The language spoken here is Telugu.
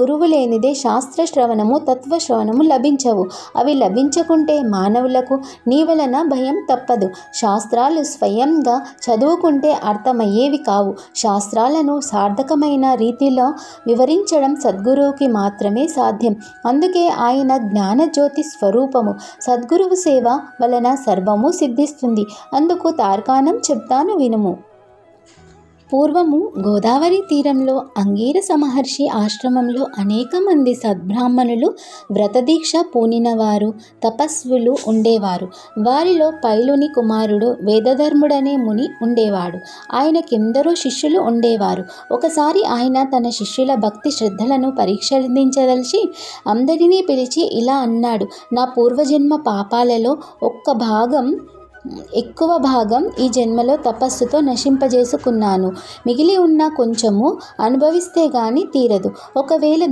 గురువు లేనిదే శాస్త్ర శ్రవణము తత్వ శ్రవణము లభించవు. అవి లభించకుంటే మానవులకు నీ వలన భయం తప్పదు. శాస్త్రాలు స్వయంగా చదువుకుంటే అర్థమయ్యేవి కావు. శాస్త్రాలను సార్థకమైన రీతిలో వివరించడం సద్గురువుకి మాత్రమే సాధ్యం. అందుకే ఆయన జ్ఞానజ్యోతి స్వరూపము. సద్గురువు సేవ వలన సర్వము సిద్ధిస్తుంది. అందుకు తార్కాణం చెప్తాను వినుము. పూర్వము గోదావరి తీరంలో అంగీరస మహర్షి ఆశ్రమంలో అనేక మంది సద్బ్రాహ్మణులు వ్రతదీక్ష పూనినవారు తపస్సులు ఉండేవారు. వారిలో పైలుని కుమారుడు వేదధర్ముడనే ముని ఉండేవాడు. ఆయనకెందరో శిష్యులు ఉండేవారు. ఒకసారి ఆయన తన శిష్యుల భక్తి శ్రద్ధలను పరీక్షించదలిచి అందరినీ పిలిచి ఇలా అన్నాడు నా పూర్వజన్మ పాపాలలో ఒక్క భాగం ఎక్కువ భాగం ఈ జన్మలో తపస్సుతో నశింపజేసుకున్నాను. మిగిలి ఉన్న కొంచెము అనుభవిస్తే గాని తీరదు. ఒకవేళ